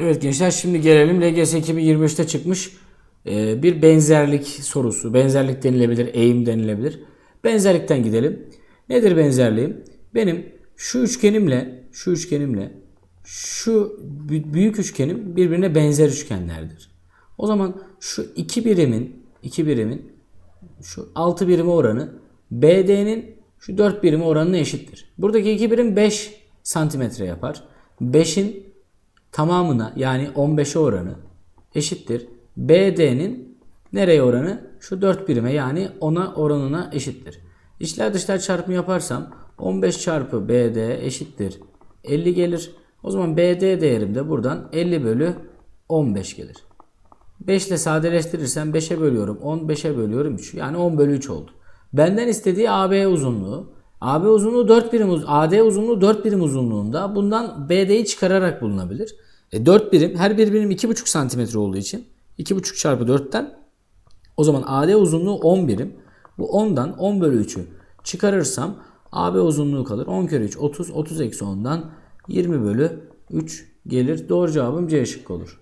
Evet gençler şimdi gelelim LGS 2023'te çıkmış e, bir benzerlik sorusu. Benzerlik denilebilir, eğim denilebilir. Benzerlikten gidelim. Nedir benzerliğim? Benim şu üçgenimle, şu üçgenimle şu bü- büyük üçgenim birbirine benzer üçgenlerdir. O zaman şu iki birimin, iki birimin şu 6 birime oranı BD'nin şu 4 birime oranına eşittir. Buradaki 2 birim 5 santimetre yapar. 5'in tamamına yani 15'e oranı eşittir. BD'nin nereye oranı? Şu 4 birime yani 10'a oranına eşittir. İçler dışlar çarpımı yaparsam 15 çarpı BD eşittir 50 gelir. O zaman BD değerim de buradan 50 bölü 15 gelir. 5 ile sadeleştirirsem 5'e bölüyorum. 15'e bölüyorum 3. Yani 10 bölü 3 oldu. Benden istediği AB uzunluğu. AB uzunluğu 4 birim uz- AD uzunluğu 4 birim uzunluğunda. Bundan BD'yi çıkararak bulunabilir. E 4 birim her bir birim 2,5 santimetre olduğu için 2,5 çarpı 4'ten o zaman AD uzunluğu 10 birim. Bu 10'dan 10 bölü 3'ü çıkarırsam AB uzunluğu kalır. 10 kere 3 30. 30 eksi 10'dan 20 bölü 3 gelir. Doğru cevabım C şıkkı olur.